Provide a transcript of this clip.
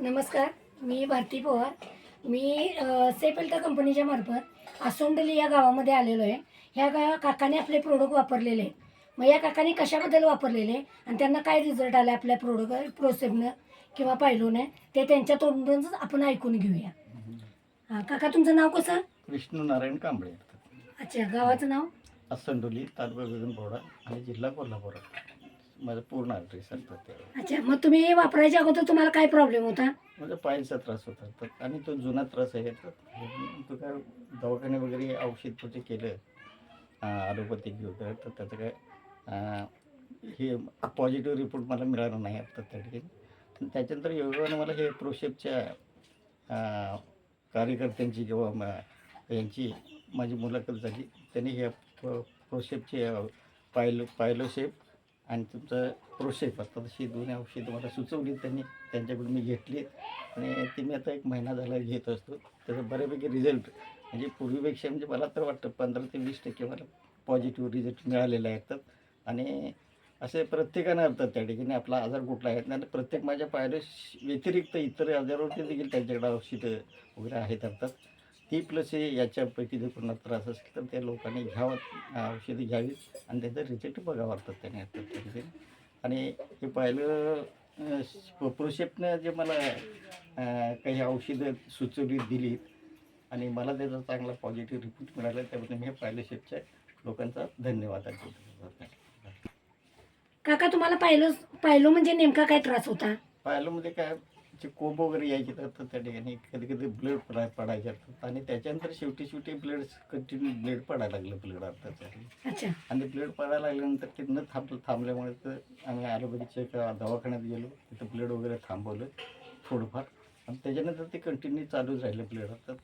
नमस्कार मी भारती पवार. मी सेपेल्टा कंपनीच्या मार्फत आसोंडली या गावामध्ये आलेलो आहे. ह्या गा काकाने आपले प्रोडक्ट वापरलेले. मग या काकाने कशाबद्दल वापरलेले आणि त्यांना काय रिझल्ट आला आपल्या प्रोडक्ट प्रोसेपनं किंवा पाहिलोने ते त्यांच्या तोंडूनच आपण ऐकून घेऊया. हां काका तुमचं नाव कसं? विष्णू नारायण कांबळे. अच्छा गावाचं नाव? असंडोली तालुका गगनपोडा आणि जिल्हा कोल्हापूर माझं पूर्ण असतात ते अच्छा मग तुम्ही हे वापरायच्या अगोदर तुम्हाला काय प्रॉब्लेम होता? माझा पायचा त्रास होता. तर आणि तो जुना त्रास आहे. तर तो काय दवाखाने वगैरे औषध वगैरे केलं? ॲलोपॅथिक वगैरे तर त्याचं काय अं, हे पॉझिटिव्ह रिपोर्ट मला मिळाला नाही आता त्या ठिकाणी. पण त्याच्यानंतर योगाने मला हे प्रोशेपच्या कार्यकर्त्यांची किंवा म- यांची माझी मुलाखत झाली. त्यांनी हे प्रोशेपचे पायलो पायलोशेप आणि तुमचं प्रोशेप असतात तशी दोन्ही औषधं मला सुचवली त्यांनी. त्यांच्याकडून मी घेतली आणि ते मी आता एक महिना झाला घेत असतो. त्याचा बऱ्यापैकी रिझल्ट म्हणजे पूर्वीपेक्षा म्हणजे मला तर वाटतं पंधरा ते वीस टक्के मला पॉझिटिव्ह रिझल्ट मिळालेले आहेत. आणि असे प्रत्येकानं अर्थात त्या ठिकाणी. आपला आजार कुठला आहे? आणि प्रत्येक माझ्या पायऱ्या व्यतिरिक्त इतर आजारावरती देखील त्यांच्याकडे औषधं वगैरे आहेत. अर्थात ती प्लस हे याच्यापैकी जर कोणाला त्रास असेल तर त्या लोकांनी घ्यावं औषधी घ्यावीत आणि त्याचा रिझल्ट बघावा लागतात त्याने ठिकाणी आणि हे पाहिलं प्रोशेपनं जे मला काही औषधं सुचवली दिली आणि मला त्याचा चांगला पॉझिटिव्ह रिपोर्ट मिळाला त्याबद्दल मी पाहिलं शेपच्या लोकांचा धन्यवाद आहे काका तुम्हाला पाहिलो पाहिलो म्हणजे नेमका काय त्रास होता? पाहिलं काय जे कोंब वगैरे यायचे तर त्या ठिकाणी कधी कधी ब्लड पडाय पडायचे असतात. आणि त्याच्यानंतर शेवटी शेवटी ब्लड कंटिन्यू ब्लड पडायला लागलं ब्लड अर्थाचं अच्छा. आणि ब्लड पडायला लागल्यानंतर ते न थांब थांबल्यामुळे तर आम्ही एका दवाखान्यात गेलो. तिथं ब्लड वगैरे थांबवलं थोडंफार. आणि त्याच्यानंतर ते कंटिन्यू चालूच राहिलं ब्लड. तर